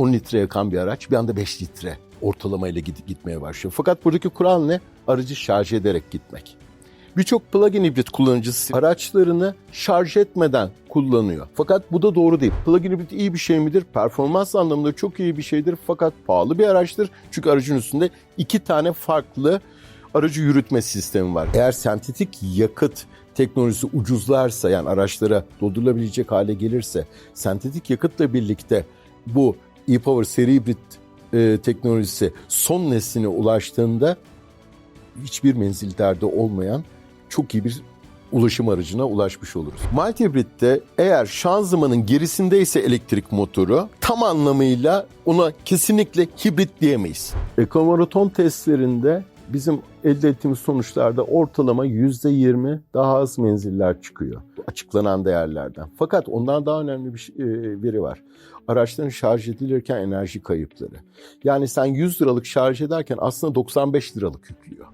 10 litre yakan bir araç bir anda 5 litre ortalamayla gidip gitmeye başlıyor. Fakat buradaki kural ne? Aracı şarj ederek gitmek. Birçok plug-in hibrit kullanıcısı araçlarını şarj etmeden kullanıyor. Fakat bu da doğru değil. Plug-in hibrit iyi bir şey midir? Performans anlamında çok iyi bir şeydir fakat pahalı bir araçtır. Çünkü aracın üstünde iki tane farklı aracı yürütme sistemi var. Eğer sentetik yakıt teknolojisi ucuzlarsa yani araçlara doldurulabilecek hale gelirse sentetik yakıtla birlikte bu e-Power seri hibrit e, teknolojisi son nesline ulaştığında hiçbir menzillerde olmayan çok iyi bir ulaşım aracına ulaşmış oluruz. Mild Hybrid'de eğer şanzımanın gerisindeyse elektrik motoru tam anlamıyla ona kesinlikle hibrit diyemeyiz. Ekomaraton testlerinde bizim elde ettiğimiz sonuçlarda ortalama %20 daha az menziller çıkıyor açıklanan değerlerden. Fakat ondan daha önemli bir şey- e, veri var. Araçların şarj edilirken enerji kayıpları. Yani sen 100 liralık şarj ederken aslında 95 liralık yüklüyor.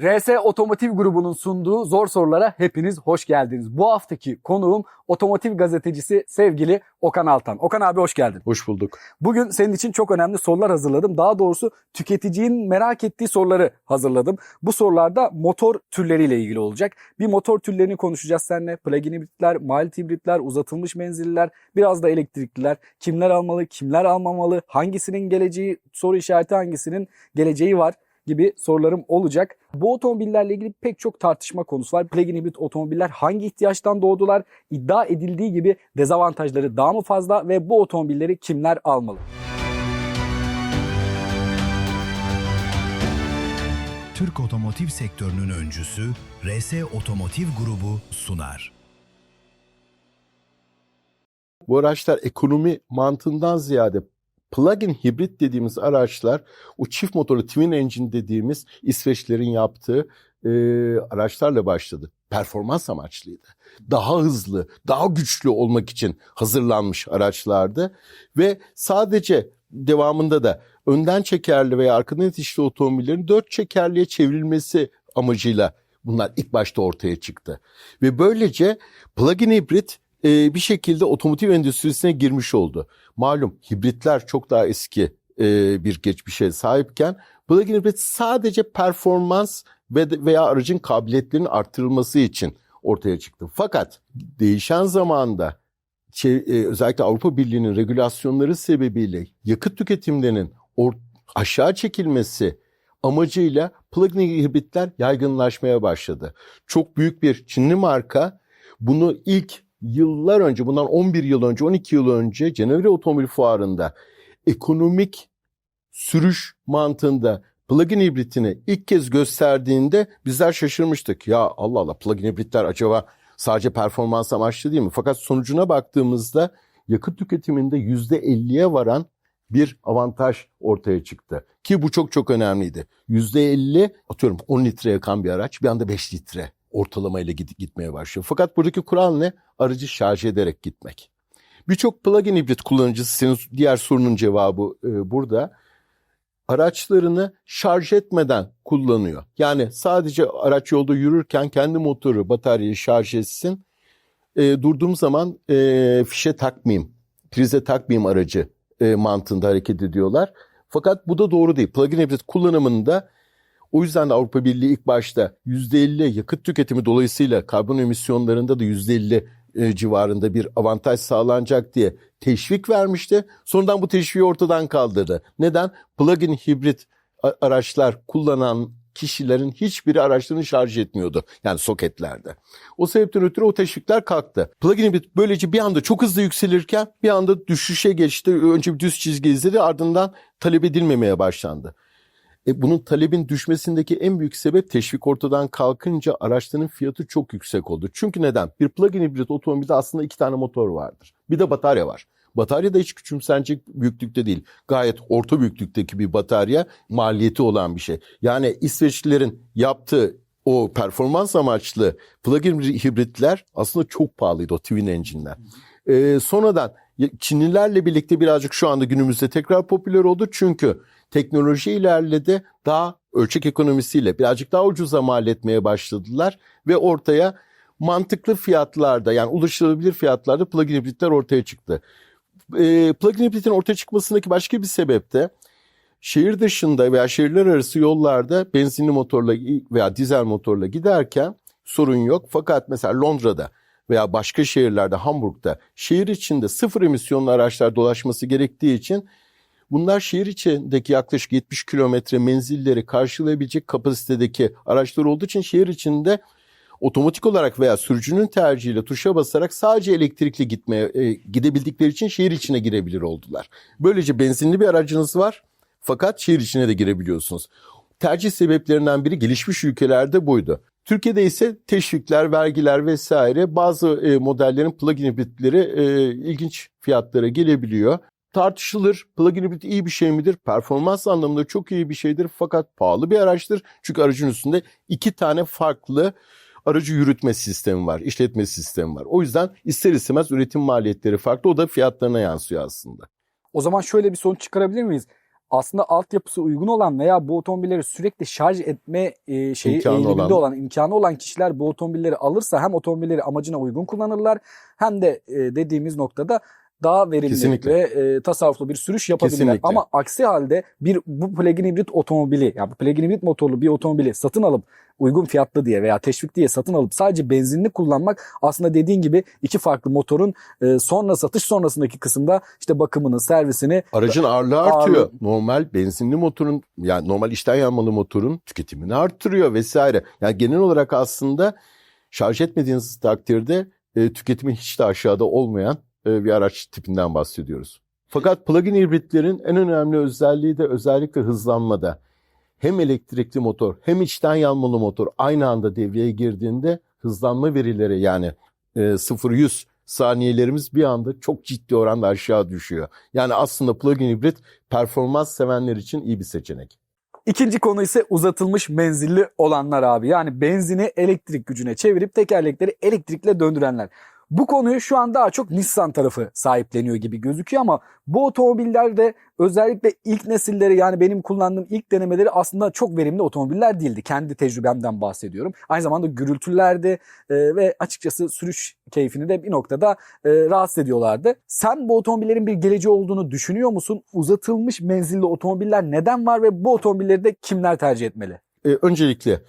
RS Otomotiv grubunun sunduğu zor sorulara hepiniz hoş geldiniz. Bu haftaki konuğum otomotiv gazetecisi sevgili Okan Altan. Okan abi hoş geldin. Hoş bulduk. Bugün senin için çok önemli sorular hazırladım. Daha doğrusu tüketicinin merak ettiği soruları hazırladım. Bu sorularda motor türleriyle ilgili olacak. Bir motor türlerini konuşacağız seninle. Plug-in hibritler, mild hibritler, uzatılmış menzilliler, biraz da elektrikliler. Kimler almalı, kimler almamalı, hangisinin geleceği, soru işareti hangisinin geleceği var gibi sorularım olacak. Bu otomobillerle ilgili pek çok tartışma konusu var. Plug-in hibrit otomobiller hangi ihtiyaçtan doğdular? İddia edildiği gibi dezavantajları daha mı fazla ve bu otomobilleri kimler almalı? Türk otomotiv sektörünün öncüsü RS Otomotiv Grubu sunar. Bu araçlar ekonomi mantığından ziyade plug-in hibrit dediğimiz araçlar o çift motorlu twin engine dediğimiz İsveçlerin yaptığı e, araçlarla başladı. Performans amaçlıydı. Daha hızlı, daha güçlü olmak için hazırlanmış araçlardı ve sadece devamında da önden çekerli veya arkadan itişli otomobillerin dört çekerliğe çevrilmesi amacıyla bunlar ilk başta ortaya çıktı. Ve böylece plug-in hibrit e, bir şekilde otomotiv endüstrisine girmiş oldu. Malum hibritler çok daha eski e, bir geçmişe sahipken plug-in hibrit sadece performans ve veya aracın kabiliyetlerinin arttırılması için ortaya çıktı. Fakat değişen zamanda çe- e, özellikle Avrupa Birliği'nin regülasyonları sebebiyle yakıt tüketimlerinin aşağı çekilmesi amacıyla plug-in hibritler yaygınlaşmaya başladı. Çok büyük bir Çinli marka bunu ilk yıllar önce, bundan 11 yıl önce, 12 yıl önce Cenevre Otomobil Fuarı'nda ekonomik sürüş mantığında plug-in hibritini ilk kez gösterdiğinde bizler şaşırmıştık. Ya Allah Allah plug-in hibritler acaba sadece performans amaçlı değil mi? Fakat sonucuna baktığımızda yakıt tüketiminde %50'ye varan bir avantaj ortaya çıktı. Ki bu çok çok önemliydi. %50 atıyorum 10 litre yakan bir araç bir anda 5 litre ortalamayla gidip gitmeye başlıyor. Fakat buradaki kural ne? Aracı şarj ederek gitmek. Birçok plug-in hibrit kullanıcısı senin diğer sorunun cevabı e, burada. Araçlarını şarj etmeden kullanıyor. Yani sadece araç yolda yürürken kendi motoru bataryayı şarj etsin. E, durduğum zaman e, fişe takmayayım, prize takmayayım aracı e, mantığında hareket ediyorlar. Fakat bu da doğru değil. Plug-in hibrit kullanımında o yüzden de Avrupa Birliği ilk başta %50 yakıt tüketimi dolayısıyla karbon emisyonlarında da %50 e, civarında bir avantaj sağlanacak diye teşvik vermişti. Sonradan bu teşviği ortadan kaldırdı. Neden? Plug-in hibrit araçlar kullanan kişilerin hiçbiri araçlarını şarj etmiyordu. Yani soketlerde. O sebepten ötürü o teşvikler kalktı. Plug-in hibrit böylece bir anda çok hızlı yükselirken bir anda düşüşe geçti. Önce bir düz çizgi izledi ardından talep edilmemeye başlandı. E, bunun talebin düşmesindeki en büyük sebep teşvik ortadan kalkınca araçların fiyatı çok yüksek oldu. Çünkü neden? Bir plug-in hibrit otomobilde aslında iki tane motor vardır. Bir de batarya var. Batarya da hiç küçümsenecek büyüklükte değil. Gayet orta büyüklükteki bir batarya maliyeti olan bir şey. Yani İsveçlilerin yaptığı o performans amaçlı plug-in hibritler aslında çok pahalıydı o twin engine'ler. Ee, sonradan Çinlilerle birlikte birazcık şu anda günümüzde tekrar popüler oldu. Çünkü teknoloji ilerledi. Daha ölçek ekonomisiyle birazcık daha ucuza mal etmeye başladılar ve ortaya mantıklı fiyatlarda yani ulaşılabilir fiyatlarda plug-in hibritler ortaya çıktı. E, plug-in hibritin ortaya çıkmasındaki başka bir sebep de şehir dışında veya şehirler arası yollarda benzinli motorla veya dizel motorla giderken sorun yok. Fakat mesela Londra'da veya başka şehirlerde Hamburg'da şehir içinde sıfır emisyonlu araçlar dolaşması gerektiği için bunlar şehir içindeki yaklaşık 70 kilometre menzilleri karşılayabilecek kapasitedeki araçlar olduğu için şehir içinde otomatik olarak veya sürücünün tercihiyle tuşa basarak sadece elektrikli gitmeye e, gidebildikleri için şehir içine girebilir oldular. Böylece benzinli bir aracınız var fakat şehir içine de girebiliyorsunuz. Tercih sebeplerinden biri gelişmiş ülkelerde buydu. Türkiye'de ise teşvikler, vergiler vesaire bazı e, modellerin plug-in hibritleri e, ilginç fiyatlara gelebiliyor. Tartışılır. Plug-in hibrit iyi bir şey midir? Performans anlamında çok iyi bir şeydir fakat pahalı bir araçtır. Çünkü aracın üstünde iki tane farklı aracı yürütme sistemi var, işletme sistemi var. O yüzden ister istemez üretim maliyetleri farklı. O da fiyatlarına yansıyor aslında. O zaman şöyle bir sonuç çıkarabilir miyiz? Aslında altyapısı uygun olan veya bu otomobilleri sürekli şarj etme e, şeyi İmkanı olan. olan. imkanı olan kişiler bu otomobilleri alırsa hem otomobilleri amacına uygun kullanırlar hem de e, dediğimiz noktada daha verimli Kesinlikle. ve e, tasarruflu bir sürüş yapabilirler. Kesinlikle. Ama aksi halde bir bu plug-in hibrit otomobili yani plug-in hibrit motorlu bir otomobili satın alıp uygun fiyatlı diye veya teşvik diye satın alıp sadece benzinli kullanmak aslında dediğin gibi iki farklı motorun e, sonra satış sonrasındaki kısımda işte bakımını, servisini Aracın ağırlığı Ağırlığı. artıyor. Normal benzinli motorun yani normal içten yanmalı motorun tüketimini arttırıyor vesaire. Yani genel olarak aslında şarj etmediğiniz takdirde e, tüketimi hiç de aşağıda olmayan bir araç tipinden bahsediyoruz. Fakat plug-in hibritlerin en önemli özelliği de özellikle hızlanmada. Hem elektrikli motor hem içten yanmalı motor aynı anda devreye girdiğinde hızlanma verileri yani e, 0-100 saniyelerimiz bir anda çok ciddi oranda aşağı düşüyor. Yani aslında plug-in hibrit performans sevenler için iyi bir seçenek. İkinci konu ise uzatılmış menzilli olanlar abi. Yani benzini elektrik gücüne çevirip tekerlekleri elektrikle döndürenler. Bu konuyu şu an daha çok Nissan tarafı sahipleniyor gibi gözüküyor ama bu otomobillerde özellikle ilk nesilleri yani benim kullandığım ilk denemeleri aslında çok verimli otomobiller değildi. Kendi tecrübemden bahsediyorum. Aynı zamanda gürültülerdi e, ve açıkçası sürüş keyfini de bir noktada e, rahatsız ediyorlardı. Sen bu otomobillerin bir geleceği olduğunu düşünüyor musun? Uzatılmış menzilli otomobiller neden var ve bu otomobilleri de kimler tercih etmeli? E, öncelikle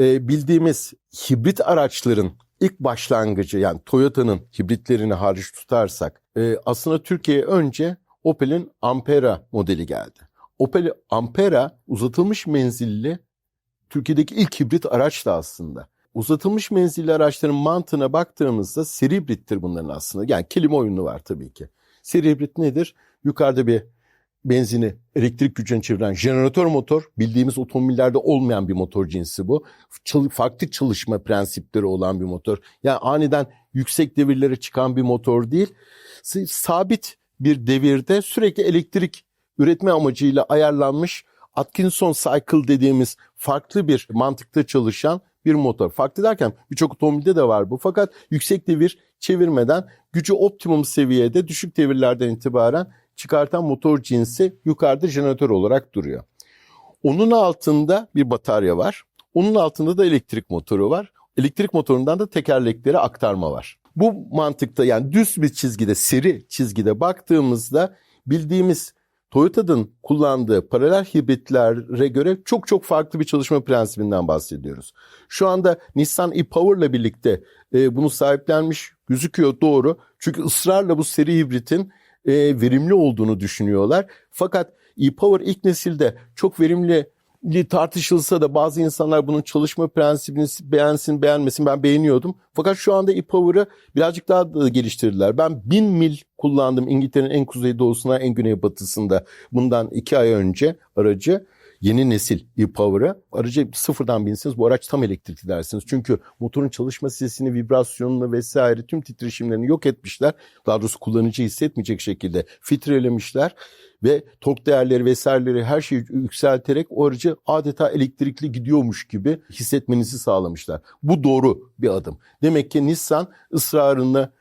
e, bildiğimiz hibrit araçların ilk başlangıcı yani Toyota'nın hibritlerini hariç tutarsak e, aslında Türkiye'ye önce Opel'in Ampera modeli geldi. Opel Ampera uzatılmış menzilli Türkiye'deki ilk hibrit araçtı aslında. Uzatılmış menzilli araçların mantığına baktığımızda seri hibrittir bunların aslında. Yani kelime oyunu var tabii ki. Seri hibrit nedir? Yukarıda bir benzini elektrik gücüne çeviren jeneratör motor bildiğimiz otomobillerde olmayan bir motor cinsi bu. Çal- farklı çalışma prensipleri olan bir motor. Yani aniden yüksek devirlere çıkan bir motor değil. Sabit bir devirde sürekli elektrik üretme amacıyla ayarlanmış Atkinson Cycle dediğimiz farklı bir mantıkta çalışan bir motor. Farklı derken birçok otomobilde de var bu. Fakat yüksek devir çevirmeden gücü optimum seviyede düşük devirlerden itibaren çıkartan motor cinsi yukarıda jeneratör olarak duruyor. Onun altında bir batarya var. Onun altında da elektrik motoru var. Elektrik motorundan da tekerleklere aktarma var. Bu mantıkta yani düz bir çizgide, seri çizgide baktığımızda bildiğimiz Toyota'nın kullandığı paralel hibritlere göre çok çok farklı bir çalışma prensibinden bahsediyoruz. Şu anda Nissan e-Power'la birlikte e, bunu sahiplenmiş gözüküyor doğru. Çünkü ısrarla bu seri hibritin e, verimli olduğunu düşünüyorlar. Fakat e-Power ilk nesilde çok verimli tartışılsa da bazı insanlar bunun çalışma prensibini beğensin beğenmesin ben beğeniyordum. Fakat şu anda e-Power'ı birazcık daha da geliştirdiler. Ben 1000 mil kullandım İngiltere'nin en kuzeydoğusuna en güneybatısında bundan iki ay önce aracı. Yeni nesil e-Power'ı. Aracı sıfırdan binsiniz bu araç tam elektrikli dersiniz. Çünkü motorun çalışma sesini, vibrasyonunu vesaire tüm titreşimlerini yok etmişler. Daha doğrusu kullanıcı hissetmeyecek şekilde filtrelemişler ve tork değerleri vesaireleri her şeyi yükselterek o aracı adeta elektrikli gidiyormuş gibi hissetmenizi sağlamışlar. Bu doğru bir adım. Demek ki Nissan ısrarını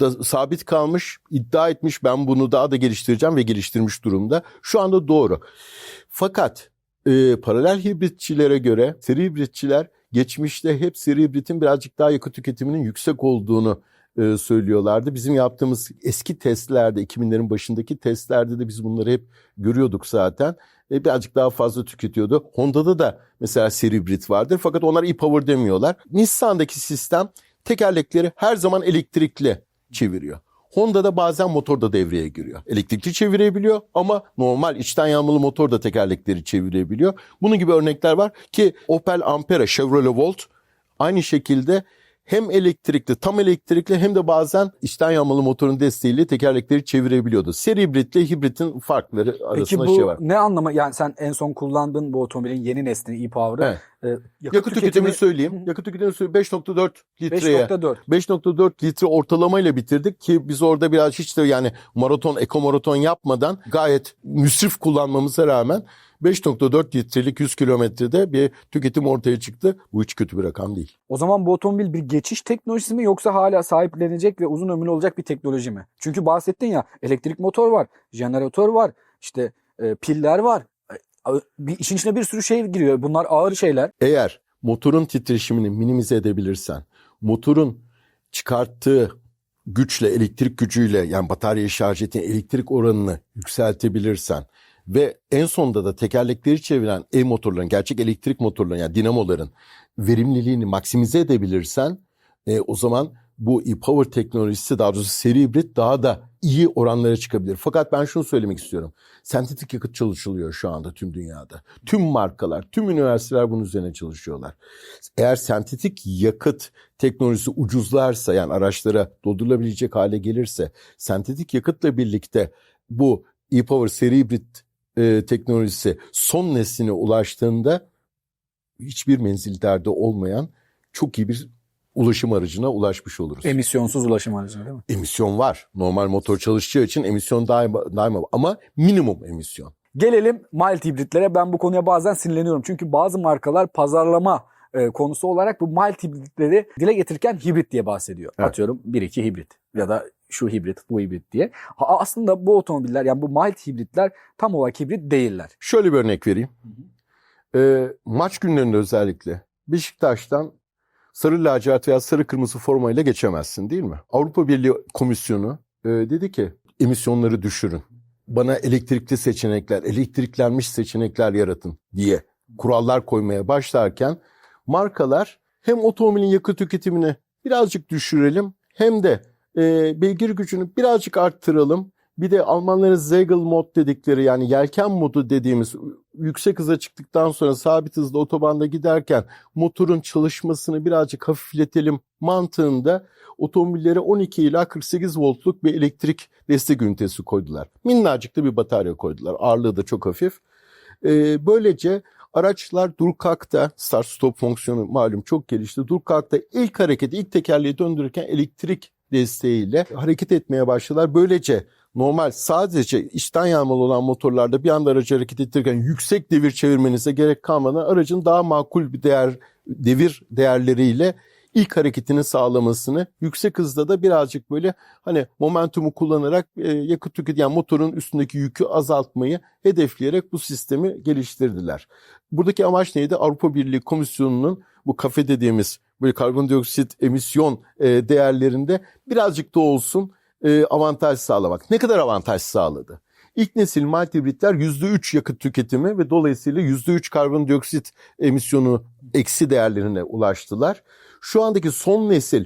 da sabit kalmış, iddia etmiş ben bunu daha da geliştireceğim ve geliştirmiş durumda. Şu anda doğru. Fakat e, paralel hibritçilere göre seri hibritçiler geçmişte hep seri hibritin birazcık daha yakıt tüketiminin yüksek olduğunu e, söylüyorlardı. Bizim yaptığımız eski testlerde 2000'lerin başındaki testlerde de biz bunları hep görüyorduk zaten. E, birazcık daha fazla tüketiyordu. Honda'da da mesela seri hibrit vardır fakat onlar e-power demiyorlar. Nissan'daki sistem tekerlekleri her zaman elektrikli çeviriyor. Honda'da bazen motor da devreye giriyor. Elektrikli çevirebiliyor ama normal içten yanmalı motor da tekerlekleri çevirebiliyor. Bunun gibi örnekler var ki Opel Ampera, Chevrolet Volt aynı şekilde hem elektrikli, tam elektrikli hem de bazen içten yanmalı motorun desteğiyle tekerlekleri çevirebiliyordu. Seri hibritle hibritin farkları Peki arasında bu şey var. ne anlama yani sen en son kullandığın bu otomobilin yeni nesli e-Power'ı Evet. e, Yakıt, tüketimini söyleyeyim. Yakıt söyleyeyim. 5.4 litreye 5.4. 5.4 litre ortalamayla bitirdik ki biz orada biraz hiç de yani maraton, eko maraton yapmadan gayet müsrif kullanmamıza rağmen 5.4 litrelik 100 kilometrede bir tüketim ortaya çıktı. Bu hiç kötü bir rakam değil. O zaman bu otomobil bir geçiş teknolojisi mi yoksa hala sahiplenecek ve uzun ömürlü olacak bir teknoloji mi? Çünkü bahsettin ya elektrik motor var, jeneratör var, işte e, piller var. E, Bir, işin içine bir sürü şey giriyor. Bunlar ağır şeyler. Eğer motorun titreşimini minimize edebilirsen, motorun çıkarttığı güçle, elektrik gücüyle yani bataryayı şarj ettiğin elektrik oranını yükseltebilirsen ve en sonunda da tekerlekleri çeviren e-motorların, gerçek elektrik motorların yani dinamoların verimliliğini maksimize edebilirsen e, o zaman bu e-power teknolojisi daha doğrusu seri hibrit daha da iyi oranlara çıkabilir. Fakat ben şunu söylemek istiyorum. Sentetik yakıt çalışılıyor şu anda tüm dünyada. Tüm markalar, tüm üniversiteler bunun üzerine çalışıyorlar. Eğer sentetik yakıt teknolojisi ucuzlarsa yani araçlara doldurulabilecek hale gelirse sentetik yakıtla birlikte bu e-power seri hibrit e, teknolojisi son nesline ulaştığında hiçbir menzil derdi olmayan çok iyi bir ulaşım aracına ulaşmış oluruz. Emisyonsuz ulaşım aracı değil mi? emisyon var. Normal motor çalışacağı için emisyon daima, daima ama minimum emisyon. Gelelim mild hibritlere. Ben bu konuya bazen sinirleniyorum. Çünkü bazı markalar pazarlama e, konusu olarak bu mild hibritleri dile getirirken hibrit diye bahsediyor. Evet. Atıyorum 1-2 hibrit ya da şu hibrit, bu hibrit diye. Ha, aslında bu otomobiller yani bu mild hibritler tam olarak hibrit değiller. Şöyle bir örnek vereyim. Ee, maç günlerinde özellikle Beşiktaş'tan sarı lacivert veya sarı kırmızı formayla geçemezsin değil mi? Avrupa Birliği Komisyonu e, dedi ki emisyonları düşürün. Bana elektrikli seçenekler, elektriklenmiş seçenekler yaratın diye kurallar koymaya başlarken markalar hem otomobilin yakıt tüketimini birazcık düşürelim hem de e, beygir gücünü birazcık arttıralım. Bir de Almanların Segel mod dedikleri yani yelken modu dediğimiz yüksek hıza çıktıktan sonra sabit hızda otobanda giderken motorun çalışmasını birazcık hafifletelim mantığında otomobillere 12 ila 48 voltluk bir elektrik destek ünitesi koydular. Minnacık da bir batarya koydular. Ağırlığı da çok hafif. Ee, böylece araçlar dur kalkta start stop fonksiyonu malum çok gelişti. Dur kalkta ilk hareketi ilk tekerleği döndürürken elektrik desteğiyle hareket etmeye başladılar. Böylece normal sadece içten yanmalı olan motorlarda bir anda aracı hareket ettirirken yüksek devir çevirmenize gerek kalmadan aracın daha makul bir değer devir değerleriyle ilk hareketini sağlamasını yüksek hızda da birazcık böyle hani momentumu kullanarak e, yakıt tüketiyen yani motorun üstündeki yükü azaltmayı hedefleyerek bu sistemi geliştirdiler. Buradaki amaç neydi? Avrupa Birliği Komisyonu'nun bu kafe dediğimiz böyle karbondioksit emisyon e, değerlerinde birazcık da olsun e, avantaj sağlamak. Ne kadar avantaj sağladı? İlk nesil mild hibritler %3 yakıt tüketimi ve dolayısıyla %3 karbondioksit emisyonu eksi değerlerine ulaştılar. Şu andaki son nesil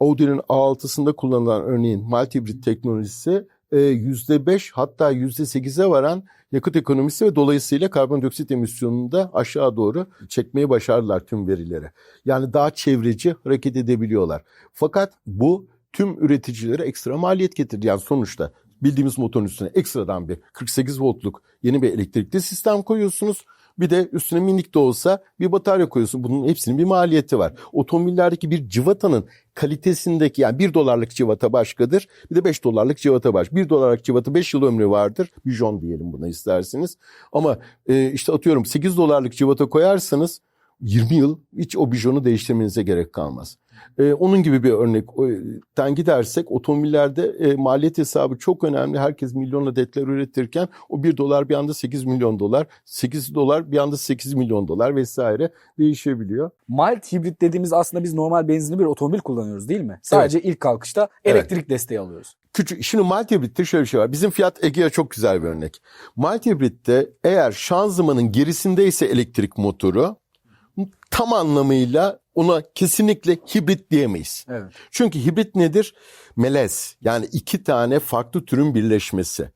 Audi'nin A6'sında kullanılan örneğin mild teknolojisi %5 hatta %8'e varan yakıt ekonomisi ve dolayısıyla karbondioksit emisyonunu da aşağı doğru çekmeyi başardılar tüm verileri. Yani daha çevreci hareket edebiliyorlar. Fakat bu tüm üreticilere ekstra maliyet getirdi. Yani sonuçta bildiğimiz motorun üstüne ekstradan bir 48 voltluk yeni bir elektrikli sistem koyuyorsunuz. Bir de üstüne minik de olsa bir batarya koyuyorsun. Bunun hepsinin bir maliyeti var. Otomobillerdeki bir civatanın kalitesindeki yani 1 dolarlık civata başkadır. Bir de 5 dolarlık civata başka. 1 dolarlık civata 5 yıl ömrü vardır. Bijon diyelim buna isterseniz. Ama e, işte atıyorum 8 dolarlık civata koyarsanız 20 yıl hiç o bijonu değiştirmenize gerek kalmaz. Ee, onun gibi bir örnekten gidersek otomobillerde e, maliyet hesabı çok önemli. Herkes milyon adetler üretirken o 1 dolar bir anda 8 milyon dolar, 8 dolar bir anda 8 milyon dolar vesaire değişebiliyor. Mild hibrit dediğimiz aslında biz normal benzinli bir otomobil kullanıyoruz değil mi? Sadece ilk kalkışta Evet. elektrik desteği alıyoruz. Küçük, şimdi Mild Hybrid'de şöyle bir şey var. Bizim Fiat Egea çok güzel bir örnek. Mild Hybrid'de eğer şanzımanın gerisindeyse elektrik motoru tam anlamıyla ona kesinlikle hibrit diyemeyiz. Evet. Çünkü hibrit nedir? Melez. Yani iki tane farklı türün birleşmesi.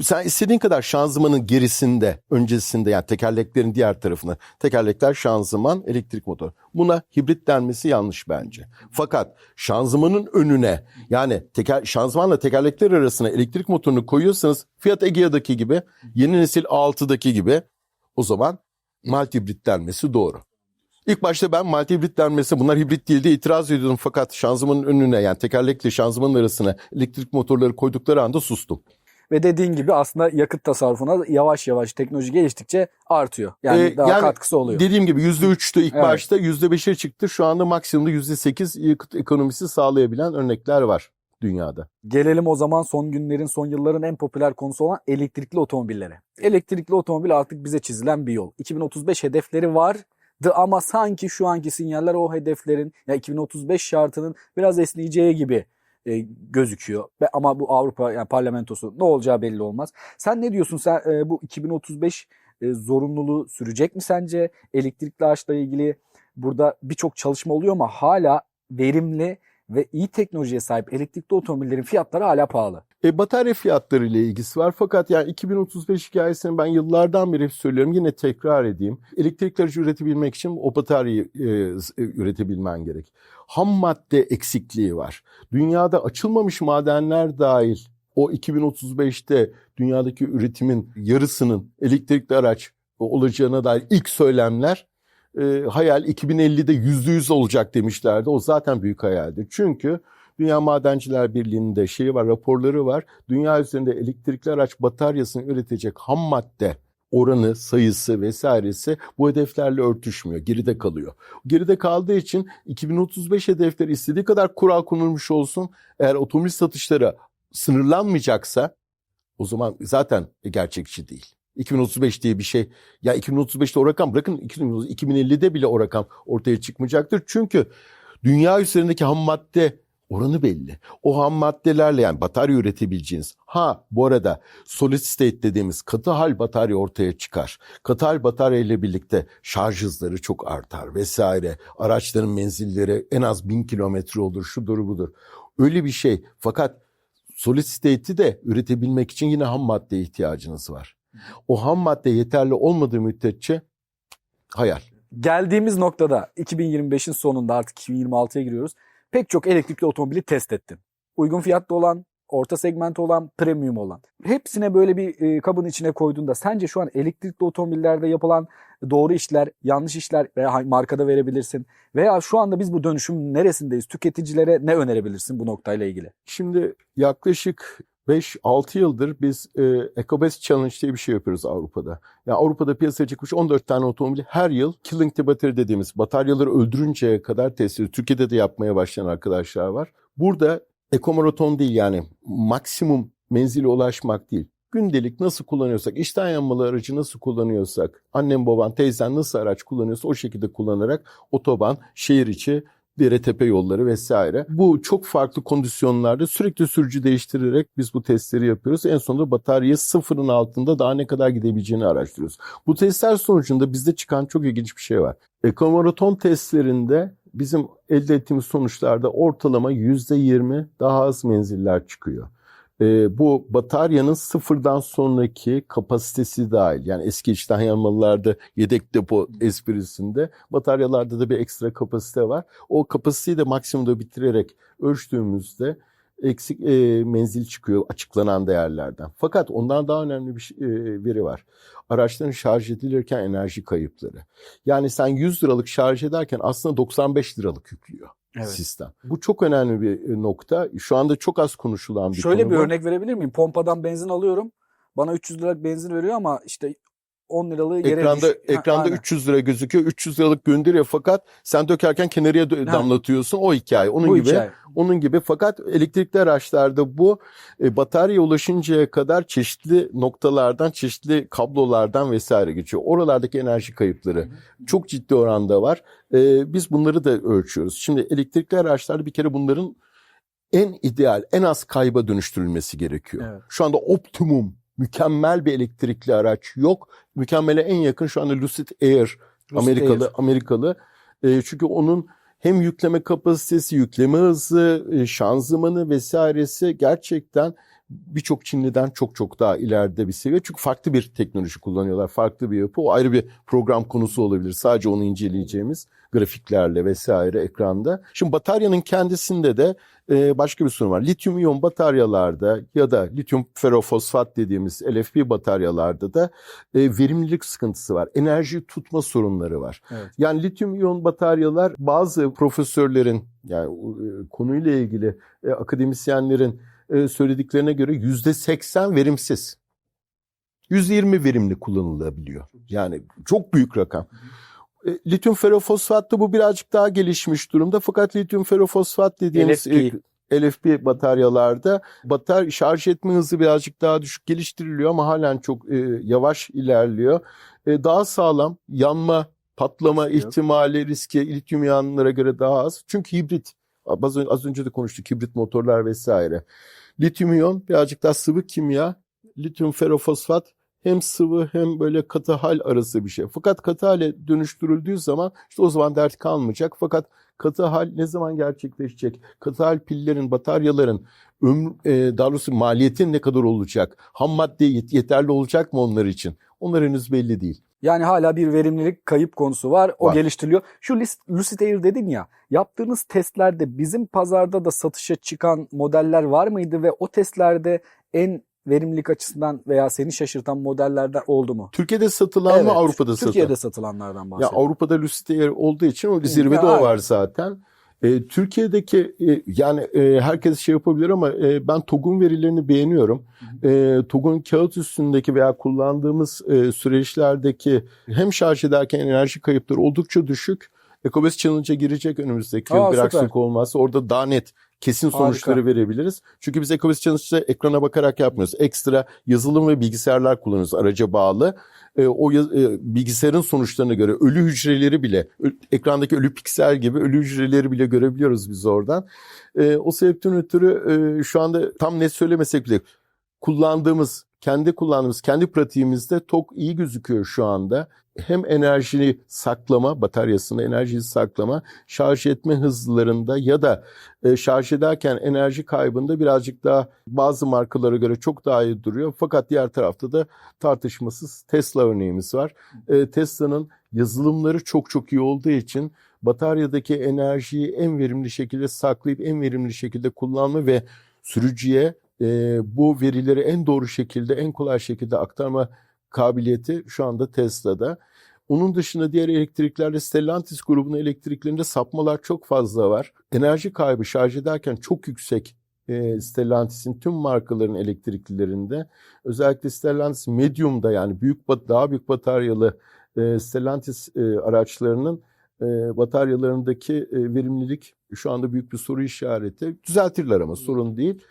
Sen istediğin kadar şanzımanın gerisinde, öncesinde yani tekerleklerin diğer tarafına. Tekerlekler şanzıman, elektrik motor. Buna hibrit denmesi yanlış bence. Fakat şanzımanın önüne yani teker, şanzımanla tekerlekler arasına elektrik motorunu koyuyorsanız Fiat Egea'daki gibi, yeni nesil A6'daki gibi o zaman mild hibrit denmesi doğru. İlk başta ben multi hibrit denmesi bunlar hibrit değil diye itiraz ediyordum fakat şanzımanın önüne yani tekerlekle şanzımanın arasına elektrik motorları koydukları anda sustum. Ve dediğin gibi aslında yakıt tasarrufuna yavaş yavaş teknoloji geliştikçe artıyor. Yani Ee, daha yani katkısı oluyor. Dediğim gibi %3'tü ilk Evet. başta %5'e çıktı şu anda maksimumda %8 yakıt ekonomisi sağlayabilen örnekler var dünyada. Gelelim o zaman son günlerin, son yılların en popüler konusu olan elektrikli otomobillere. Elektrikli otomobil artık bize çizilen bir yol. 2035 hedefleri vardı ama sanki şu anki sinyaller o hedeflerin ya 2035 şartının biraz esneyeceği gibi e, gözüküyor. Ve ama bu Avrupa yani parlamentosu ne olacağı belli olmaz. Sen ne diyorsun? Sen e, bu 2035 e, zorunluluğu sürecek mi sence? Elektrikli araçla ilgili burada birçok çalışma oluyor ama hala verimli ve iyi teknolojiye sahip elektrikli otomobillerin fiyatları hala pahalı. E, batarya fiyatları ile ilgisi var fakat yani 2035 hikayesini ben yıllardan beri söylüyorum yine tekrar edeyim. Elektrikli aracı üretebilmek için o bataryayı e, e, üretebilmen gerek. Ham madde eksikliği var. Dünyada açılmamış madenler dahil o 2035'te dünyadaki üretimin yarısının elektrikli araç olacağına dair ilk söylemler e, hayal 2050'de %100 olacak demişlerdi. O zaten büyük hayaldi. Çünkü Dünya Madenciler Birliği'nde şeyi var, raporları var. Dünya üzerinde elektrikli araç bataryasını üretecek ham madde oranı, sayısı vesairesi bu hedeflerle örtüşmüyor. Geride kalıyor. Geride kaldığı için 2035 hedefleri istediği kadar kural konulmuş olsun. Eğer otomobil satışları sınırlanmayacaksa o zaman zaten gerçekçi değil. 2035 diye bir şey. Ya 2035'te o rakam bırakın 2050'de bile o rakam ortaya çıkmayacaktır. Çünkü dünya üzerindeki ham madde oranı belli. O ham maddelerle yani batarya üretebileceğiniz. Ha bu arada solid state dediğimiz katı hal batarya ortaya çıkar. Katı hal batarya ile birlikte şarj hızları çok artar vesaire. Araçların menzilleri en az bin kilometre olur şudur budur. Öyle bir şey. Fakat solid state'i de üretebilmek için yine ham maddeye ihtiyacınız var. O ham madde yeterli olmadığı müddetçe hayal. Geldiğimiz noktada 2025'in sonunda artık 2026'ya giriyoruz. Pek çok elektrikli otomobili test ettin. Uygun fiyatlı olan, orta segment olan, premium olan. Hepsine böyle bir e, kabın içine koyduğunda sence şu an elektrikli otomobillerde yapılan doğru işler, yanlış işler veya markada verebilirsin? Veya şu anda biz bu dönüşüm neresindeyiz? Tüketicilere ne önerebilirsin bu noktayla ilgili? Şimdi yaklaşık 5-6 yıldır biz e, EcoBest Challenge diye bir şey yapıyoruz Avrupa'da. Yani Avrupa'da piyasaya çıkmış 14 tane otomobili her yıl killing the battery dediğimiz bataryaları öldürünceye kadar test ediyoruz. Türkiye'de de yapmaya başlayan arkadaşlar var. Burada ekomaraton değil yani maksimum menzile ulaşmak değil. Gündelik nasıl kullanıyorsak, işten yanmalı aracı nasıl kullanıyorsak, annem baban, teyzen nasıl araç kullanıyorsa o şekilde kullanarak otoban, şehir içi dere tepe yolları vesaire. Bu çok farklı kondisyonlarda sürekli sürücü değiştirerek biz bu testleri yapıyoruz. En sonunda bataryayı sıfırın altında daha ne kadar gidebileceğini araştırıyoruz. Bu testler sonucunda bizde çıkan çok ilginç bir şey var. Ekomaraton testlerinde bizim elde ettiğimiz sonuçlarda ortalama %20 daha az menziller çıkıyor. Ee, bu bataryanın sıfırdan sonraki kapasitesi dahil. Yani eski içten yanmalılarda yedek depo esprisinde bataryalarda da bir ekstra kapasite var. O kapasiteyi de maksimumda bitirerek ölçtüğümüzde eksik e, menzil çıkıyor açıklanan değerlerden. Fakat ondan daha önemli bir şey- e, veri var. Araçların şarj edilirken enerji kayıpları. Yani sen 100 liralık şarj ederken aslında 95 liralık yüklüyor sistem. Bu çok önemli bir e, nokta. Şu anda çok az konuşulan bir Şöyle konu bir bu. örnek verebilir miyim? Pompadan benzin alıyorum. Bana 300 liralık benzin veriyor ama işte 10 liralığı yere Ekranda düş- ekranda aynen. 300 lira gözüküyor. 300 liralık gönderiyor fakat sen dökerken kenarıya dö- damlatıyorsun. O hikaye. Onun Bu gibi. hikaye. Onun gibi fakat elektrikli araçlarda bu e, bataryaya ulaşıncaya kadar çeşitli noktalardan, çeşitli kablolardan vesaire geçiyor. Oralardaki enerji kayıpları çok ciddi oranda var. E, biz bunları da ölçüyoruz. Şimdi elektrikli araçlarda bir kere bunların en ideal, en az kayba dönüştürülmesi gerekiyor. Evet. Şu anda optimum, mükemmel bir elektrikli araç yok. Mükemmele en yakın şu anda Lucid Air, Lucid Amerikalı, Air. Amerikalı. E, çünkü onun hem yükleme kapasitesi, yükleme hızı, e, şanzımanı vesairesi gerçekten birçok Çinliden çok çok daha ileride bir seviye. Çünkü farklı bir teknoloji kullanıyorlar, farklı bir yapı. O ayrı bir program konusu olabilir. Sadece onu inceleyeceğimiz grafiklerle vesaire ekranda. Şimdi bataryanın kendisinde de e, başka bir sorun var. Lityum iyon bataryalarda ya da lityum ferofosfat dediğimiz LFP bataryalarda da e, verimlilik sıkıntısı var. Enerji tutma sorunları var. Evet. Yani lityum iyon bataryalar bazı profesörlerin yani e, konuyla ilgili e, akademisyenlerin e, söylediklerine göre yüzde seksen verimsiz. Yüzde yirmi verimli kullanılabiliyor. Yani çok büyük rakam. E, lityum ferofosfatta bu birazcık daha gelişmiş durumda. Fakat lityum ferofosfat dediğimiz LFP. e, LFP bataryalarda batar şarj etme hızı birazcık daha düşük geliştiriliyor ama halen çok e, yavaş ilerliyor. E, daha sağlam yanma, patlama yok. ihtimali, riski lityum iyonlara göre daha az. Çünkü hibrit. Az, önce- az önce de konuştuk hibrit motorlar vesaire. Lityum iyon birazcık daha sıvı kimya. Lityum ferofosfat hem sıvı hem böyle katı hal arası bir şey. Fakat katı hale dönüştürüldüğü zaman işte o zaman dert kalmayacak. Fakat katı hal ne zaman gerçekleşecek? Katı hal pillerin, bataryaların ömrü, e, daha doğrusu maliyetin ne kadar olacak? Ham madde yet- yeterli olacak mı onlar için? Onlar henüz belli değil. Yani hala bir verimlilik kayıp konusu var. O Var. geliştiriliyor. Şu Lucid Air dedin ya. Yaptığınız testlerde bizim pazarda da satışa çıkan modeller var mıydı ve o testlerde en verimlilik açısından veya seni şaşırtan modellerden oldu mu? Türkiye'de satılan mı Evet, Avrupa'da satılan? Türkiye'de satılanlardan Ya bahsediyorum. Avrupa'da Lucid Air olduğu için o zirvede Ya, o var zaten. E, Türkiye'deki e, yani e, herkes şey yapabilir ama e, ben TOG'un verilerini beğeniyorum. E, TOG'un kağıt üstündeki veya kullandığımız e, süreçlerdeki hem şarj ederken enerji kayıpları oldukça düşük. Ecobest Challenge'a girecek önümüzdeki yıl Aa, bir süper. aksilik olmazsa orada daha net kesin Harika. sonuçları verebiliriz. Çünkü biz Ecobest Challenge'da ekrana bakarak yapmıyoruz. Ekstra yazılım ve bilgisayarlar kullanıyoruz araca bağlı e, o yaz- e, bilgisayarın sonuçlarına göre ölü hücreleri bile ö- ekrandaki ölü piksel gibi ölü hücreleri bile görebiliyoruz biz oradan. E, o sebepten ötürü e, şu anda tam net söylemesek bile kullandığımız kendi kullandığımız kendi pratiğimizde TOK iyi gözüküyor şu anda. Hem enerjini saklama, bataryasında enerjiyi saklama, şarj etme hızlarında ya da e, şarj ederken enerji kaybında birazcık daha bazı markalara göre çok daha iyi duruyor. Fakat diğer tarafta da tartışmasız Tesla örneğimiz var. E, Tesla'nın yazılımları çok çok iyi olduğu için bataryadaki enerjiyi en verimli şekilde saklayıp en verimli şekilde kullanma ve sürücüye e, bu verileri en doğru şekilde, en kolay şekilde aktarma kabiliyeti şu anda Tesla'da. Onun dışında diğer elektriklerde Stellantis grubunun elektriklerinde sapmalar çok fazla var. Enerji kaybı şarj ederken çok yüksek e, Stellantis'in tüm markaların elektriklilerinde. Özellikle Stellantis Medium'da yani büyük daha büyük bataryalı e, Stellantis e, araçlarının e, bataryalarındaki e, verimlilik şu anda büyük bir soru işareti. Düzeltirler ama sorun değil.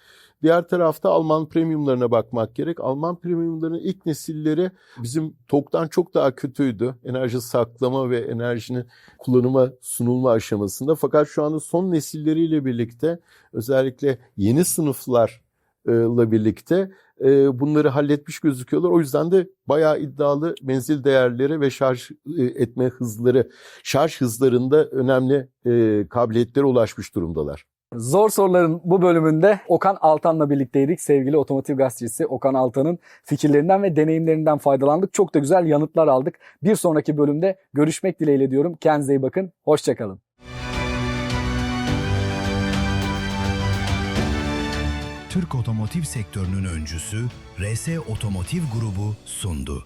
Diğer tarafta Alman premiumlarına bakmak gerek. Alman premiumlarının ilk nesilleri bizim TOG'dan çok daha kötüydü. Enerji saklama ve enerjinin kullanıma sunulma aşamasında. Fakat şu anda son nesilleriyle birlikte özellikle yeni sınıflarla birlikte e, bunları halletmiş gözüküyorlar. O yüzden de bayağı iddialı menzil değerleri ve şarj e, etme hızları, şarj hızlarında önemli e, kabiliyetlere ulaşmış durumdalar. Zor soruların bu bölümünde Okan Altan'la birlikteydik. Sevgili otomotiv gazetecisi Okan Altan'ın fikirlerinden ve deneyimlerinden faydalandık. Çok da güzel yanıtlar aldık. Bir sonraki bölümde görüşmek dileğiyle diyorum. Kendinize iyi bakın. Hoşçakalın. Türk otomotiv sektörünün öncüsü RS Otomotiv Grubu sundu.